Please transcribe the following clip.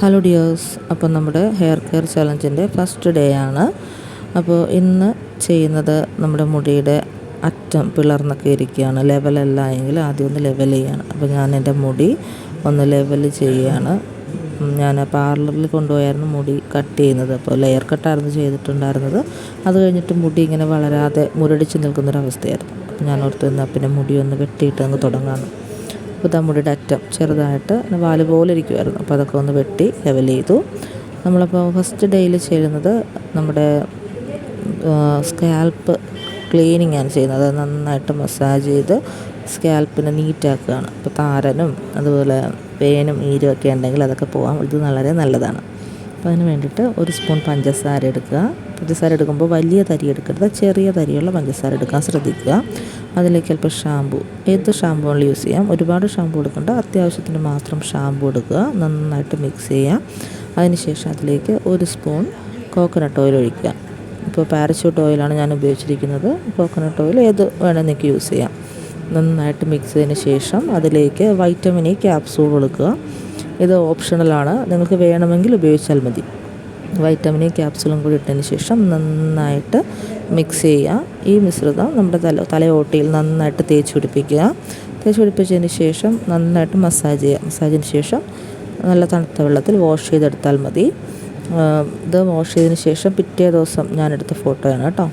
Hello dears അപ്പോൾ നമ്മുടെ hair care ചലഞ്ചിന്റെ ഫസ്റ്റ് ഡേ ആണ്. അപ്പോൾ ഇന്ന് ചെയ്യുന്നത് നമ്മുടെ മുടിയുടെ അറ്റം പിളർന്നൊക്കെ ഇരിക്കുകയാണ്. ലെവലല്ല എങ്കിൽ ആദ്യം ഒന്ന് ലെവൽ ചെയ്യണം. അപ്പോൾ ഞാൻ എന്റെ മുടി ഒന്ന് ലെവൽ ചെയ്യുകയാണ്. ഞാൻ പാർലറിൽ കൊണ്ടുപോയായിരുന്നു മുടി കട്ട് ചെയ്യുന്നത്. അപ്പോൾ ലെയർ കട്ടായിരുന്നു ചെയ്തിട്ടുണ്ടായിരുന്നത്. അത് കഴിഞ്ഞിട്ട് മുടി ഇങ്ങനെ വളരാതെ മുരടിച്ച് നിൽക്കുന്നൊരവസ്ഥയായിരുന്നു. ഞാൻ ഓർത്ത് നിന്നാൽ പിന്നെ മുടി ഒന്ന് വെട്ടിയിട്ട് അങ്ങ് തുടങ്ങാമെന്ന് അപ്പോൾ ഇതാ മുടിയുടെ അറ്റം ചെറുതായിട്ട് വാൽ പോലെ ഇരിക്കുമായിരുന്നു അപ്പോൾ അതൊക്കെ ഒന്ന് വെട്ടി ലെവൽ ചെയ്തു. നമ്മളപ്പോൾ ഫസ്റ്റ് ഡേയിൽ ചെയ്യുന്നത് നമ്മുടെ സ്കാൽപ്പ് ക്ലീനിങ് ആണ് ചെയ്യുന്നത്. നന്നായിട്ട് മസാജ് ചെയ്ത് സ്കാൽപ്പിനെ നീറ്റാക്കുകയാണ്. അപ്പോൾ താരനും അതുപോലെ പേനും ഈരും ഒക്കെ ഉണ്ടെങ്കിൽ അതൊക്കെ പോകാം ഇത് വളരെ നല്ലതാണ്. അപ്പോൾ അതിന് വേണ്ടിയിട്ട് ഒരു സ്പൂൺ പഞ്ചസാര എടുക്കുക. പഞ്ചസാര എടുക്കുമ്പോൾ വലിയ തരി എടുക്കരുത്. ചെറിയ തരിയുള്ള പഞ്ചസാര എടുക്കാൻ ശ്രദ്ധിക്കുക. അതിലേക്ക് അല്പം ഷാമ്പു. ഏത് ഷാമ്പു വേണമെങ്കിലും യൂസ് ചെയ്യാം? ഒരുപാട് ഷാമ്പു എടുക്കേണ്ട. അത്യാവശ്യത്തിന് മാത്രം ഷാമ്പു എടുക്കുക. നന്നായിട്ട് മിക്സ് ചെയ്യാം അതിനുശേഷം അതിലേക്ക് ഒരു സ്പൂൺ കോക്കനട്ട് ഓയിൽ ഒഴിക്കുക. ഇപ്പോൾ പാരച്യൂട്ട് ഓയിലാണ് ഞാൻ ഉപയോഗിച്ചിരിക്കുന്നത്. കോക്കനട്ട് ഓയിൽ ഏത് വേണമെങ്കിൽ നിങ്ങൾക്ക് യൂസ് ചെയ്യാം. നന്നായിട്ട് മിക്സ് ചെയ്തതിന് ശേഷം അതിലേക്ക് വൈറ്റമിൻ ഇ ക്യാപ്സൂൾ കൊടുക്കുക ഇത് ഓപ്ഷണലാണ് നിങ്ങൾക്ക് വേണമെങ്കിൽ ഉപയോഗിച്ചാൽ മതി. വൈറ്റമിൻ ക്യാപ്സുലും കൂടി ഇട്ടതിന് ശേഷം നന്നായിട്ട് മിക്സ് ചെയ്യുക. ഈ മിശ്രിതം നമ്മുടെ തല തലയോട്ടിയിൽ നന്നായിട്ട് തേച്ച് പിടിപ്പിക്കുക. തേച്ച് പിടിപ്പിച്ചതിന് ശേഷം നന്നായിട്ട് മസാജ് ചെയ്യുക. മസാജിന് ശേഷം നല്ല തണുത്ത വെള്ളത്തിൽ വാഷ് ചെയ്തെടുത്താൽ മതി. ഇത് വാഷ് ചെയ്തതിന് ശേഷം പിറ്റേ ദിവസം ഞാനെടുത്ത ഫോട്ടോയാണ് കേട്ടോ.